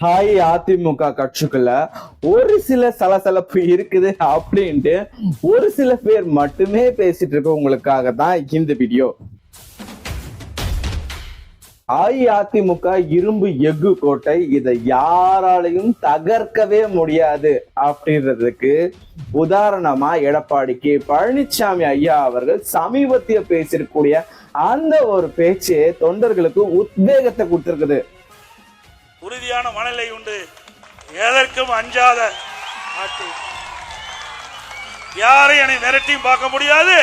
Hi AIADMK கட்சிக்குள்ள ஒரு சில சலசலப்பு இருக்குது அப்படின்ட்டு ஒரு சில பேர் மட்டுமே பேசிட்டு இருக்கவங்களுக்காக தான் இந்த வீடியோ அஇஅதிமுக இரும்பு எஃகு கோட்டை இதை யாராலையும் தகர்க்கவே முடியாது அப்படின்றதுக்கு உதாரணமா எடப்பாடி கே. பழனிசாமி ஐயா அவர்கள் சமீபத்திய பேசிருக்கக்கூடிய அந்த ஒரு பேச்சு தொண்டர்களுக்கு உத்வேகத்தை கொடுத்திருக்குது. உறுதியான மனநிலை உண்டு. எதற்கும் அஞ்சாத நாட்டு யாரையும் என்னை மிரட்டியும் பார்க்க முடியாது.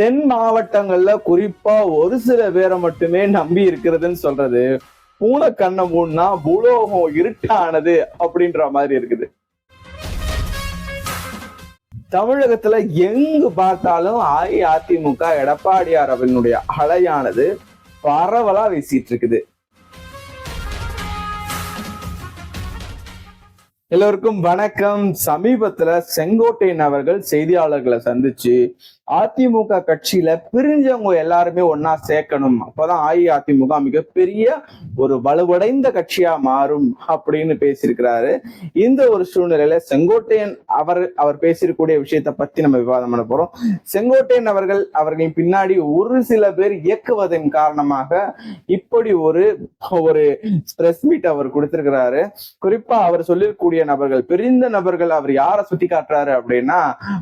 தென் மாவட்டங்கள்ல குறிப்பா ஒரு சில பேரை மட்டுமே நம்பி இருக்கிறதுன்னு சொல்றது பூனை கண்ணை மூணுனா பூலோகம் இருட்டானது அப்படின்ற மாதிரி இருக்குது. தமிழகத்துல எங்கு பார்த்தாலும் அஇஅதிமுக எடப்பாடியார் அவர்களுடைய அலையானது பரவலா வீசிட்டு இருக்குது. எல்லோருக்கும் வணக்கம். சமீபத்துல செங்கோட்டையன் அவர்கள் செய்தியாளர்களை சந்திச்சு அதிமுக கட்சியில பிரிஞ்சவங்க எல்லாருமே ஒன்னா சேர்க்கணும். அப்பதான் அஇஅதிமுக மிகப்பெரிய ஒரு வலுவடைந்த கட்சியா மாறும் அப்படின்னு பேசியிருக்கிறாரு. இந்த ஒரு சூழ்நிலையில செங்கோட்டையன் அவர் அவர் பேசியிருக்கக்கூடிய விஷயத்த பத்தி நம்ம விவாதம் பண்ண போறோம். செங்கோட்டையன் அவர்கள் அவர்களின் பின்னாடி ஒரு சில பேர் இயக்குவதன் காரணமாக இப்படி ஒரு ஒரு பிரஸ் மீட் அவர் கொடுத்திருக்கிறாரு. குறிப்பா அவர் சொல்லிருக்கூடிய நபர்கள் பிரிந்த நபர்கள் அவர் யாரை சுட்டி காட்டுறாரு அப்படின்னா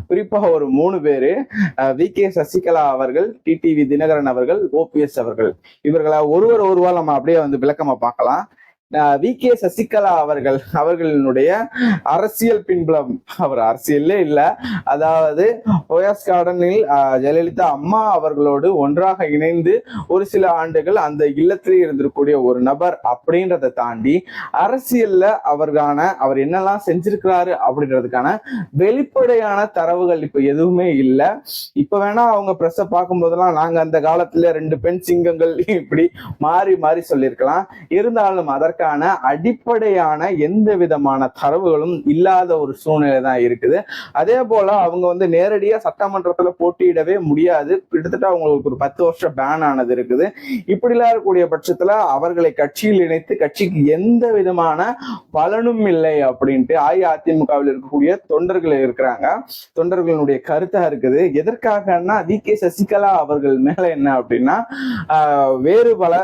குறிப்பா ஒரு மூணு பேரு. வி. கே. சசிகலா அவர்கள் டிடிவி தினகரன் அவர்கள் ஓபிஎஸ் அவர்கள். இவர்களை ஒருவர் ஒருவா நம்ம அப்படியே வந்து விளக்கமா பார்க்கலாம். வி. கே. சசிகலா அவர்கள் அவர்களினுடைய அரசியல் பின்புலம். அவர் அரசியல்லே இல்லை. அதாவது ஓயாஸ் கார்டனில் ஜெயலலிதா அம்மா அவர்களோடு ஒன்றாக இணைந்து ஒரு சில ஆண்டுகள் அந்த இல்லத்திலே இருந்திருக்கக்கூடிய ஒரு நபர் அப்படின்றத தாண்டி அரசியல்ல அவர்கான அவர் என்னெல்லாம் செஞ்சிருக்கிறாரு அப்படின்றதுக்கான வெளிப்படையான தரவுகள் இப்ப எதுவுமே இல்ல. இப்ப வேணா அவங்க ப்ரெஸ்ஸை பார்க்கும் போதெல்லாம் நாங்க அந்த காலத்துல ரெண்டு பெண் சிங்கங்கள் இப்படி மாறி மாறி சொல்லியிருக்கலாம். இருந்தாலும் அதற்கு அதற்கான அடிப்படையான எந்த விதமான தரவுகளும் இல்லாத ஒரு சூழ்நிலை தான் இருக்குது. அதே போல அவங்க வந்து நேரடியா சட்டமன்றத்துல போட்டியிடவே முடியாது. கிட்டத்தட்ட அவங்களுக்கு ஒரு பத்து வருஷம் பேன் ஆனது இருக்குது. இப்படிலாம் இருக்கக்கூடிய பட்சத்துல அவர்களை கட்சியில் இணைத்து கட்சிக்கு எந்த விதமான பலனும் இல்லை அப்படின்ட்டு அஇஅதிமுகவில் இருக்கக்கூடிய தொண்டர்கள் இருக்கிறாங்க. தொண்டர்களுடைய கருத்தா இருக்குது. எதற்காகன்னா வி. கே. சசிகலா அவர்கள் மேல என்ன அப்படின்னா வேறு பல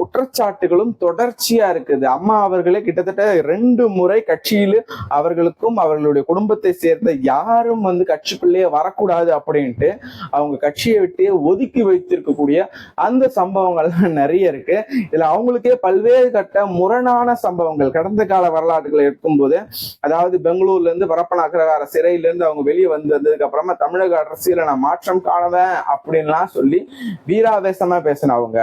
குற்றச்சாட்டுகளும் தொடர்ச்சியா இருக்கு. இருக்குது அம்மா அவர்களே கிட்டத்தட்ட ரெண்டு முறை கட்சியில் அவர்களுக்கும் அவர்களுடைய குடும்பத்தை சேர்ந்த யாரும் வந்து கட்சிக்குள்ளேயே வரக்கூடாது அப்படின்ட்டு அவங்க கட்சியை விட்டு ஒதுக்கி வைத்திருக்கக்கூடிய அந்த சம்பவங்கள்லாம் நிறைய இருக்கு. இதுல அவங்களுக்கே பல்வேறு கட்ட முரணான சம்பவங்கள். கடந்த கால வரலாற்றுகளை எடுக்கும்போது அதாவது பெங்களூர்ல இருந்து பரப்பனாக்கிரகார சிறையில இருந்து அவங்க வெளியே வந்ததுக்கு அப்புறமா தமிழக அரசியல நான் மாற்றம் காணவேன் அப்படின்லாம் சொல்லி வீராவேசமா பேசினவங்க.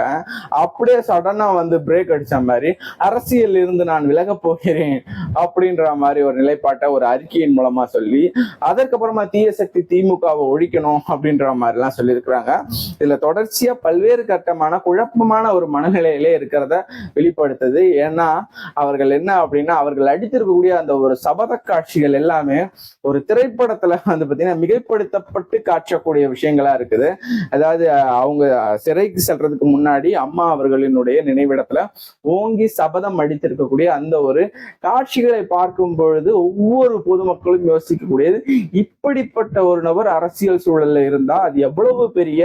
அப்படியே சடனா வந்து பிரேக் அடிச்ச மாதிரி அரசியல் இருந்து நான் விலக போகிறேன் அப்படின்ற மாதிரி ஒரு நிலைப்பாட்டை ஒரு அறிக்கையின் மூலமா சொல்லி அதற்கப்புறமா தீய சக்தி திமுகவை ஒழிக்கணும் அப்படின்ற மாதிரி எல்லாம் சொல்லியிருக்கிறாங்க. இதுல தொடர்ச்சியா பல்வேறு கட்டமான குழப்பமான ஒரு மனநிலையிலே இருக்கிறத வெளிப்படுத்துது. ஏன்னா அவர்கள் என்ன அப்படின்னா அவர்கள் அடித்திருக்கக்கூடிய அந்த ஒரு சபத காட்சிகள் எல்லாமே ஒரு திரைப்படத்துல வந்து பாத்தீங்கன்னா மிகைப்படுத்தப்பட்டு காட்டக்கூடிய விஷயங்களா இருக்குது. அதாவது அவங்க சிறைக்கு செல்றதுக்கு முன்னாடி அம்மா அவர்களினுடைய நினைவிடத்துல ஓங்கி சபத சபதம் அடித்திருக்கக்கூடிய அந்த ஒரு காட்சிகளை பார்க்கும் பொழுது ஒவ்வொரு பொதுமக்களும் யோசிக்கக்கூடியது. இப்படிப்பட்ட ஒரு நபர் அரசியல் சூழல்ல இருந்தா அது எவ்வளவு பெரிய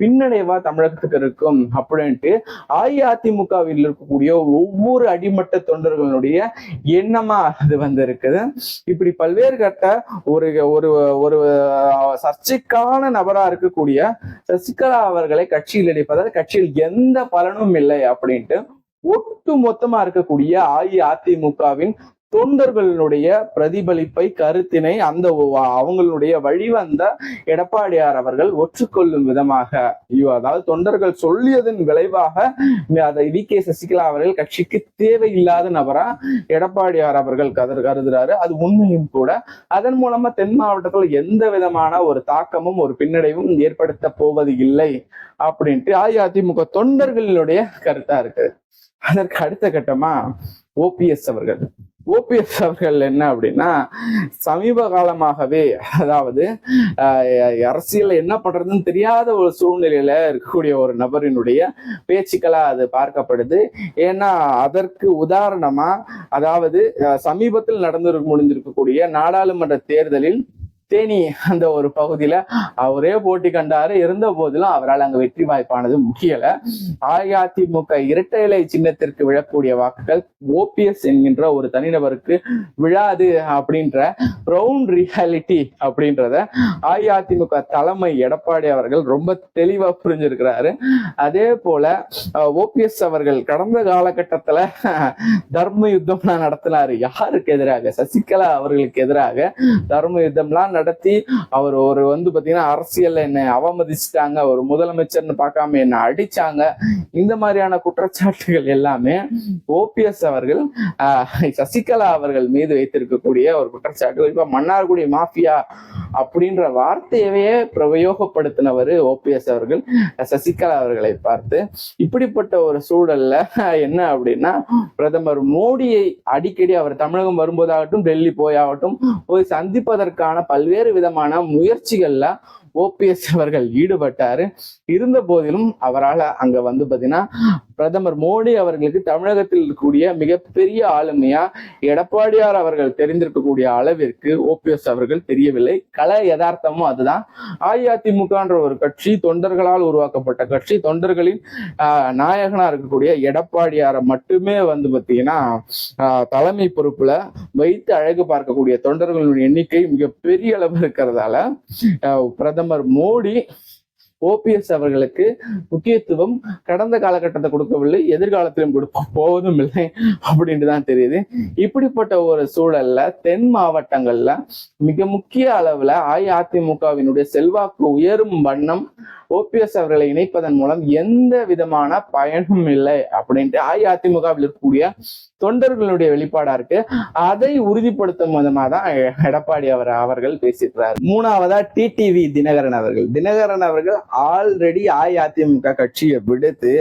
பின்னடைவா தமிழகத்துக்கு இருக்கும் அப்படின்ட்டு அஇஅதிமுகவில் இருக்கக்கூடிய ஒவ்வொரு அடிமட்ட தொண்டர்களுடைய எண்ணமா அது வந்து இருக்குது இப்படி பல்வேறு கட்ட ஒரு ஒரு ஒரு சர்ச்சைக்கான நபரா இருக்கக்கூடிய சசிகலா அவர்களை கட்சியில் இணைப்பதால் கட்சியில் எந்த பலனும் இல்லை அப்படின்ட்டு ஒட்டு மொத்தமா இருக்கக்கூடிய அஇஅதிமுகவின் தொண்டர்களுடைய பிரதிபலிப்பை கருத்தினை அந்த அவங்களுடைய வழிவந்த எடப்பாடியார் அவர்கள் ஒற்றுக்கொள்ளும் விதமாக ஐயோ, அதாவது தொண்டர்கள் சொல்லியதன் விளைவாக அதை வி. கே. சசிகலா அவர்கள் கட்சிக்கு தேவையில்லாத நபரா எடப்பாடியார் அவர்கள் கதர் கருதுறாரு. அது உண்மையும் கூட. அதன் மூலமா தென் மாவட்டத்தில் எந்த விதமான ஒரு தாக்கமும் ஒரு பின்னடைவும் ஏற்படுத்த போவது இல்லை அப்படின்ட்டு அஇஅதிமுக தொண்டர்களுடைய கருத்தா இருக்கு. அதற்கு அடுத்த கட்டமா ஓபிஎஸ் அவர்கள். ஓபிஎஸ் அவர்கள் என்ன அப்படின்னா சமீப காலமாகவே அதாவது அரசியல் என்ன பண்றதுன்னு தெரியாத ஒரு சூழ்நிலையில இருக்கக்கூடிய ஒரு நபரினுடைய பேச்சுக்களா அது பார்க்கப்படுது. ஏன்னா அதற்கு உதாரணமா அதாவது சமீபத்தில் நடந்து முடிஞ்சிருக்கக்கூடிய நாடாளுமன்ற தேர்தலில் தேனி அந்த ஒரு பகுதியில அவரே போட்டி கண்டாரு. இருந்த போதிலும் அவரால் அங்க வெற்றி வாய்ப்பானது முடியல அஇஅதிமுக இரட்டை இலை சின்னத்திற்கு விழக்கூடிய வாக்குகள் ஓபிஎஸ் என்கின்ற ஒரு தனிநபருக்கு விழாது அப்படின்ற ப்ரௌன் ரியாலிட்டி அப்படின்றத அஇஅதிமுக தலைமை எடப்பாடி அவர்கள் ரொம்ப தெளிவா புரிஞ்சிருக்கிறாரு. அதே போல ஓபிஎஸ் அவர்கள் கடந்த காலகட்டத்துல தர்ம யுத்தம்லாம் நடத்தினாரு. யாருக்கு எதிராக? சசிகலா அவர்களுக்கு எதிராக தர்ம யுத்தம்லாம் நடத்தி அவர் ஒரு வந்து பாத்தீங்கன்னா அரசியல்ல என்ன அவமதிச்சிட்டாங்க ஒரு முதலமைச்சர்னு பார்க்காம என்ன அடிச்சாங்க. இந்த மாதிரியான குற்றச்சாட்டுகள் எல்லாமே ஓபிஎஸ் அவர்கள் சசிகலா அவர்கள் மீது வைத்திருக்கக்கூடிய ஒரு குற்றச்சாட்டு குறிப்பா மன்னார்குடி மாஃபியா அப்படின்ற வார்த்தையவே பிரயோகப்படுத்தினவர் ஓபிஎஸ் அவர்கள் சசிகலா அவர்களை பார்த்து. இப்படிப்பட்ட ஒரு சூழல்ல என்ன அப்படின்னா பிரதமர் மோடியை அடிக்கடி அவர் தமிழகம் வரும்போதாகட்டும் டெல்லி போயாகட்டும் போய் சந்திப்பதற்கான பல்வேறு விதமான முயற்சிகள்ல ஓபிஎஸ் அவர்கள் ஈடுபட்டாரு. இருந்த போதிலும் அவரால் அங்க வந்து பாத்தீங்கன்னா பிரதமர் மோடி அவர்களுக்கு தமிழகத்தில் இருக்கக்கூடிய மிகப்பெரிய ஆளுமையா எடப்பாடியார் அவர்கள் தெரிந்திருக்கக்கூடிய அளவிற்கு ஓபிஎஸ் அவர்கள் தெரியவில்லை. கல யதார்த்தமும் அதுதான். அஇஅதிமுகன்ற ஒரு கட்சி தொண்டர்களால் உருவாக்கப்பட்ட கட்சி தொண்டர்களின் ஆஹ், நாயகனா இருக்கக்கூடிய எடப்பாடியாரை மட்டுமே வந்து பாத்தீங்கன்னா ஆஹ், தலைமை பொறுப்புல வைத்து அழகு பார்க்கக்கூடிய தொண்டர்களுடைய எண்ணிக்கை மிக பெரிய அளவு இருக்கிறதால ஆஹ், பிரதமர் மோடி ஓபிஎஸ் அவர்களுக்கு முக்கியத்துவம் கடந்த காலகட்டத்தை கொடுக்கவில்லை எதிர்காலத்திலும் கொடுக்க போவதும் இல்லை அப்படின்ட்டு தான் தெரியுது. இப்படிப்பட்ட ஒரு சூழல்ல தென் மாவட்டங்கள்ல மிக முக்கிய அளவுல அஇஅதிமுகவினுடைய செல்வாக்கு உயரும் வண்ணம் ஓபிஎஸ் அவர்களை இணைப்பதன் மூலம் எந்த விதமான பயனும் இல்லை அப்படின்ட்டு அஇஅதிமுகவில் இருக்கக்கூடிய தொண்டர்களுடைய வெளிப்பாடா இருக்கு. அதை உறுதிப்படுத்தும் விதமா தான் எடப்பாடி அவர் அவர்கள் பேசியிருக்கிறார். மூணாவதா டிடிவி தினகரன் அவர்கள். தினகரன் அவர்கள் ஆல்ரெடி அஇஅதிமுக கட்சியை விடுத்து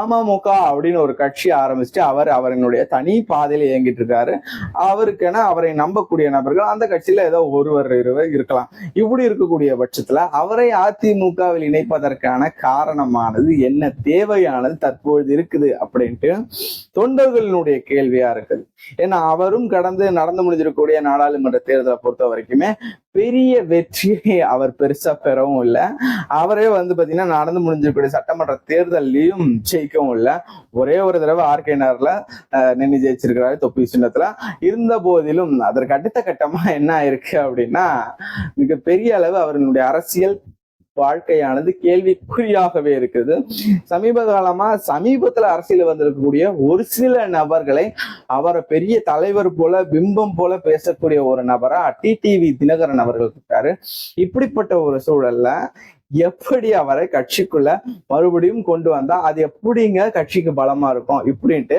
அமமுக அப்படின்னு ஒரு கட்சி ஆரம்பிச்சுட்டு அவர் அவரினுடைய தனி பாதையில் இயங்கிட்டு இருக்காரு. அவருக்கென அவரை நம்பக்கூடிய நபர்கள் அந்த கட்சியில ஏதோ ஒருவர் இருவர் இருக்கலாம். இப்படி இருக்கக்கூடிய பட்சத்துல அவரை அதிமுகவில் இணைப்பதற்கான காரணமானது என்ன? தேவையானது தற்பொழுது இருக்குது அப்படின்ட்டு தொண்டர்களினுடைய கேள்வியா இருக்குது. ஏன்னா அவரும் கடந்து நடந்து முடிஞ்சிருக்கக்கூடிய நாடாளுமன்ற தேர்தலை பொறுத்த வரைக்குமே பெரிய வெற்றியை அவர் பெருசா பெறவும் இல்லை. அவரே வந்து பாத்தீங்கன்னா நடந்து முடிஞ்சிருக்கூடிய சட்டமன்ற தேர்தல்லையும் ஜெயிக்கவும் இல்லை. ஒரே ஒரு தடவை ஆர்கே நகர்ல நின்று ஜெயிச்சிருக்கிறாரு தொப்பி சின்னத்துல. இருந்த போதிலும் அதற்கு அடுத்த கட்டமா என்ன ஆயிருக்கு அப்படின்னா மிகப்பெரிய அளவு அவர்களுடைய அரசியல் வாழ்க்கையானது கேள்விக்குறியாகவே இருக்குது. சமீப காலமா சமீபத்துல அரசியல் வந்திருக்கக்கூடிய ஒரு சில நபர்களை அவரை பெரிய தலைவர் போல பிம்பம் போல பேசக்கூடிய ஒரு நபரா டிடிவி தினகரன் அவர்கள் இருக்காரு. இப்படிப்பட்ட ஒரு சூழல்ல எப்படி அவரை கட்சிக்குள்ள மறுபடியும் கொண்டு வந்தா அது எப்படிங்க கட்சிக்கு பலமா இருக்கும் இப்படின்ட்டு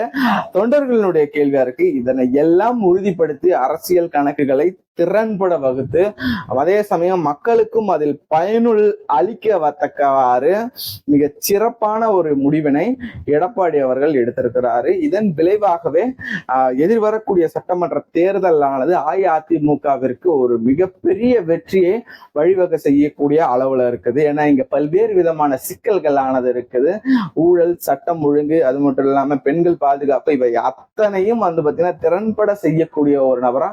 தொண்டர்களுடைய கேள்வியா இருக்கு. இதனை எல்லாம் உறுதிப்படுத்தி அரசியல் கணக்குகளை திறன்பட வகுத்து அதே சமயம் மக்களுக்கும் அதில் பயனுள் அளிக்கத்தக்கவாறு மிக சிறப்பான ஒரு முடிவினை எடப்பாடி அவர்கள் எடுத்திருக்கிறாரு. இதன் விளைவாகவே எதிர்வரக்கூடிய சட்டமன்ற தேர்தலானது அஇஅதிமுகவிற்கு ஒரு மிகப்பெரிய வெற்றியை வழிவகை செய்யக்கூடிய அளவுல இருக்குது. ஏன்னா இங்க பல்வேறு விதமான சிக்கல்களானது இருக்குது. ஊழல் சட்டம் ஒழுங்கு அது மட்டும் இல்லாம பெண்கள் பாதுகாப்பு இவை அத்தனையும் வந்து பாத்தீங்கன்னா திறன்பட செய்யக்கூடிய ஒரு நபரா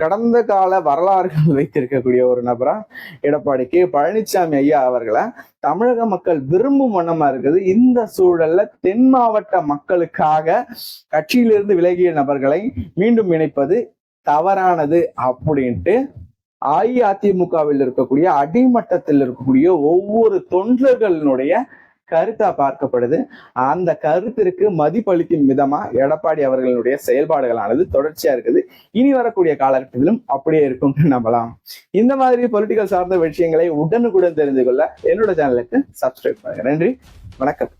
கடந்த கால பல வரலாறுகள் வைத்திருக்கக்கூடிய ஒரு நபரா எடப்பாடி கே பழனிசாமி ஐயா அவர்களை தமிழக மக்கள் விரும்பும் வண்ணமா இருக்குது. இந்த சூழல்ல தென் மாவட்ட மக்களுக்காக கட்சியிலிருந்து விலகிய நபர்களை மீண்டும் இணைப்பது தவறானது அப்படின்ட்டு அஇஅதிமுகவில் இருக்கக்கூடிய அடிமட்டத்தில் இருக்கக்கூடிய ஒவ்வொரு தொண்டர்களினுடைய கருத்தா பார்க்கப்படுது. அந்த கருத்திற்கு மதிப்பளிக்கும் விதமா எடப்பாடி அவர்களுடைய செயல்பாடுகளானது தொடர்ச்சியா இருக்குது. இனி வரக்கூடிய காலகட்டத்திலும் அப்படியே இருக்கும் நம்பலாம். இந்த மாதிரி பொலிட்டிக்கல் சார்ந்த விஷயங்களை உடனுக்குடன் தெரிந்து கொள்ள என்னோட சேனலுக்கு சப்ஸ்கிரைப் பண்ணுங்க. நன்றி. வணக்கம்.